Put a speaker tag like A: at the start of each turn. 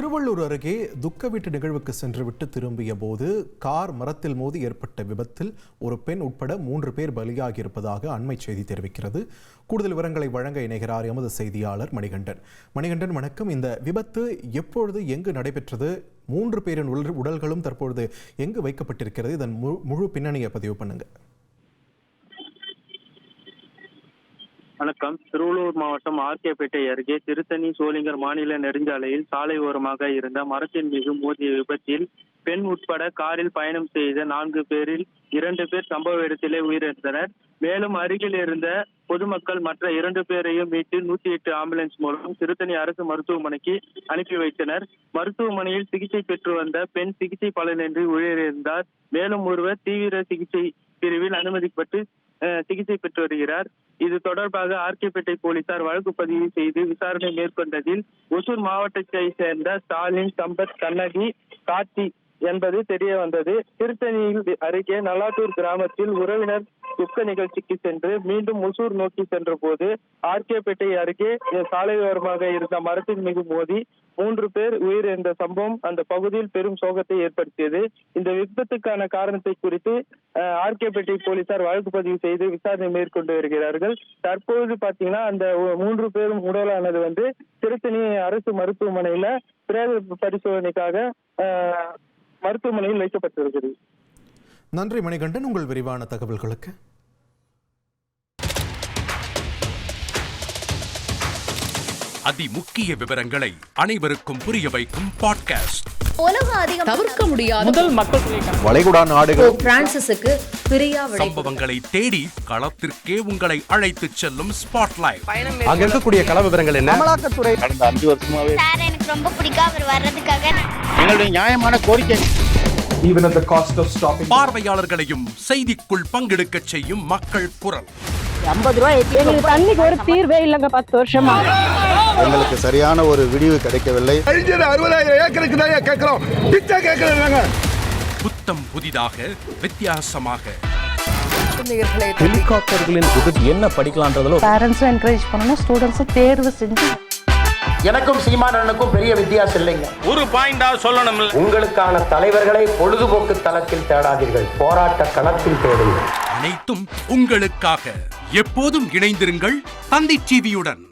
A: திருவள்ளூர் அருகே துக்க வீட்டு நிகழ்வுக்கு சென்றுவிட்டு திரும்பிய போது கார் மரத்தில் மோதி ஏற்பட்ட விபத்தில் ஒரு பெண் உட்பட மூன்று பேர் பலியாகி இருப்பதாக அண்மை செய்தி தெரிவிக்கிறது. கூடுதல் விவரங்களை வழங்க இணைகிறார் எமது செய்தியாளர் மணிகண்டன். மணிகண்டன் வணக்கம். இந்த விபத்து எப்பொழுது எங்கு நடைபெற்றது? மூன்று பேரின் உடல் உடல்களும் தற்பொழுது எங்கு வைக்கப்பட்டிருக்கிறது? இதன் முழு முழு பின்னணியை பதிவு பண்ணுங்கள்
B: வணக்கம். திருவள்ளூர் மாவட்டம் ஆர்கேபேட்டை அருகே திருத்தணி சோளிங்கர் மாநில நெடுஞ்சாலையில் சாலை ஓரமாக இருந்த மரத்தின் மீது மோதிய விபத்தில் பெண் உட்பட காரில் பயணம் செய்த நான்கு பேரில் இரண்டு பேர் சம்பவ இடத்திலே உயிரிழந்தனர். மேலும் அருகில் இருந்த பொதுமக்கள் மற்ற இரண்டு பேரையும் மீட்டு நூத்தி எட்டு ஆம்புலன்ஸ் மூலம் திருத்தணி அரசு மருத்துவமனைக்கு அனுப்பி வைத்தனர். மருத்துவமனையில் சிகிச்சை பெற்று வந்த பெண் சிகிச்சை பலனின்றி உயிரிழந்தார். மேலும் ஒருவர் தீவிர சிகிச்சை பிரிவில் அனுமதிக்கப்பட்டு சிகிச்சை பெற்று வருகிறார். இது தொடர்பாக ஆர்கேபேட்டை போலீசார் வழக்கு பதிவு செய்து விசாரணை மேற்கொண்டதில் ஒசூர் மாவட்டத்தை சேர்ந்த ஸ்டாலின் சம்பத் கண்ணகி கார்த்தி என்பது தெரிய வந்தது. திருத்தணியில் அருகே நல்லாத்தூர் கிராமத்தில் உறவினர் துக்க நிகழ்ச்சிக்கு சென்று மீண்டும் ஒசூர் நோக்கி சென்ற போது ஆர்கேபேட்டை அருகே சாலையோரமாக இருந்த மரத்தின் மீது மோதி மூன்று பேர் உயிரிழந்த சம்பவம் அந்த பகுதியில் பெரும் சோகத்தை ஏற்படுத்தியது. இந்த விபத்துக்கான காரணத்தை குறித்து ஆர்கேபேட்டை போலீசார் வழக்கு பதிவு செய்து விசாரணை மேற்கொண்டு வருகிறார்கள். தற்போது பாத்தீங்கன்னா அந்த மூன்று பேரும் உடலானது வந்து திருத்தணி அரசு மருத்துவமனையில பிரேத பரிசோதனைக்காக அஹ், மருத்துவமனையில் வைக்கப்பட்டிருக்கிறது.
A: நன்றி மணிகண்டன் உங்கள் விரிவான தகவல்களுக்கு.
C: அதி முக்கிய விவரங்களை அனைவருக்கும் புரிய வைக்கும் பாட்காஸ்ட்.
D: தவிர்க்க முடியாத.
A: வளைகுடா நாடுகள்.
E: பிரான்சிஸுக்கு
C: சம்பவங்களை தேடி களத்திற்கே உங்களை அழைத்துச் செல்லும் ஸ்பாட்லைட்
F: அங்க இருக்கக்கூடிய கள விவரங்கள் என்ன?
G: கடந்த அஞ்சு வருஷமாவே
H: எனக்கு ரொம்ப பிடிக்கும். அவர் வர்றதுக்காக
G: எங்களுடைய நியாயமான கோரிக்கை.
C: பார்வையாளர்களையும் செய்திக்குள் பங்கெடுக்கச் செய்யும் மக்கள் குரல்.
D: எங்களுக்கு தண்ணிக்கு ஒரு தீர்வே இல்லைங்க பத்து வருஷமா.
G: எங்களுக்கு சரியான ஒரு விடிவு கிடைக்கவில்லை.
C: புத்தம் புதிதாக வித்தியாசமாக.
F: ஹெலிகாப்டர்களின் என்ன படிக்கலான்றதுல
D: பேரண்ட்ஸும் என்கரேஜ் பண்ணணும் ஸ்டூடெண்ட்ஸும் தேர்வு செஞ்சு
I: எனக்கும் சீமானனுக்கும் பெரிய வித்தியாசம் இல்லைங்க.
F: ஒரு பாயிண்டா சொல்லணும்
I: உங்களுக்கான தலைவர்களை பொழுதுபோக்கு தளத்தில் தேடாதீர்கள். போராட்ட களத்தில் தேடுங்கள்.
C: அனைத்தும் உங்களுக்காக. எப்போதும் இணைந்திருங்கள் தந்தி டிவியுடன்.